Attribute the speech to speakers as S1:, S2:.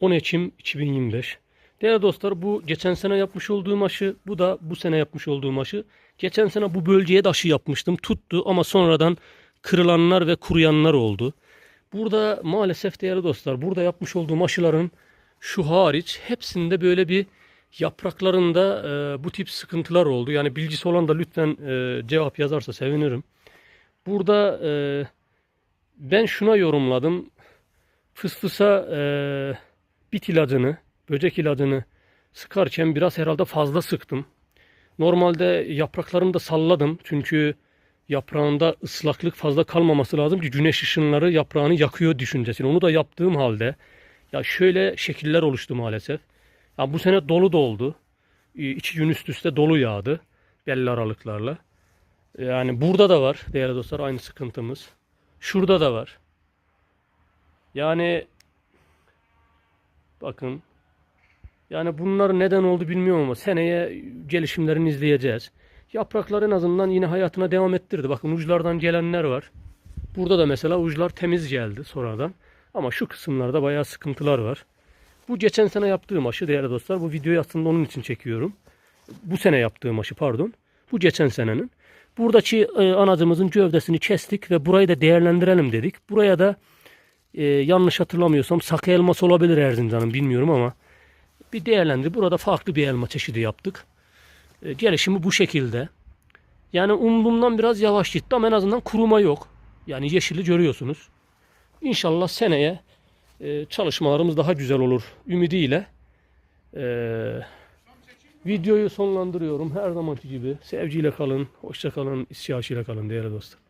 S1: 10 Ekim 2025. Değerli dostlar bu geçen sene yapmış olduğum aşı, bu da bu sene yapmış olduğum aşı. Geçen sene bu bölgeye de aşı yapmıştım. Tuttu ama sonradan kırılanlar ve kuruyanlar oldu. Burada maalesef değerli dostlar burada yapmış olduğum aşıların şu hariç hepsinde böyle bir yapraklarında e, bu tip sıkıntılar oldu. Yani bilgisi olan da lütfen e, cevap yazarsa sevinirim. Burada e, ben şuna yorumladım. Fısfısa e, bit ilacını, böcek ilacını sıkarken biraz herhalde fazla sıktım. Normalde yapraklarını da salladım. Çünkü yaprağında ıslaklık fazla kalmaması lazım ki güneş ışınları yaprağını yakıyor düşüncesini. Onu da yaptığım halde ya şöyle şekiller oluştu maalesef. Ya bu sene dolu da oldu. İki gün üst üste dolu yağdı belli aralıklarla. Yani burada da var değerli dostlar aynı sıkıntımız. Şurada da var. Yani bakın yani bunlar neden oldu bilmiyorum ama seneye gelişimlerini izleyeceğiz. Yapraklar en azından yine hayatına devam ettirdi. Bakın uçlardan gelenler var. Burada da mesela uçlar temiz geldi sonradan. Ama şu kısımlarda bayağı sıkıntılar var. Bu geçen sene yaptığım aşı değerli dostlar. Bu videoyu aslında onun için çekiyorum. Bu sene yaptığım aşı pardon. Bu geçen senenin. Buradaki e, anacımızın gövdesini kestik ve burayı da değerlendirelim dedik. Buraya da e, yanlış hatırlamıyorsam sakı elması olabilir Erzincan'ın bilmiyorum ama bir değerlendir. Burada farklı bir elma çeşidi yaptık. E, gelişimi bu şekilde. Yani umduğumdan biraz yavaş gitti ama en azından kuruma yok. Yani yeşili görüyorsunuz. İnşallah seneye e, çalışmalarımız daha güzel olur ümidiyle. E, videoyu sonlandırıyorum. Her zamanki gibi sevgiyle kalın, hoşça kalın, istişaşıyla kalın değerli dostlar.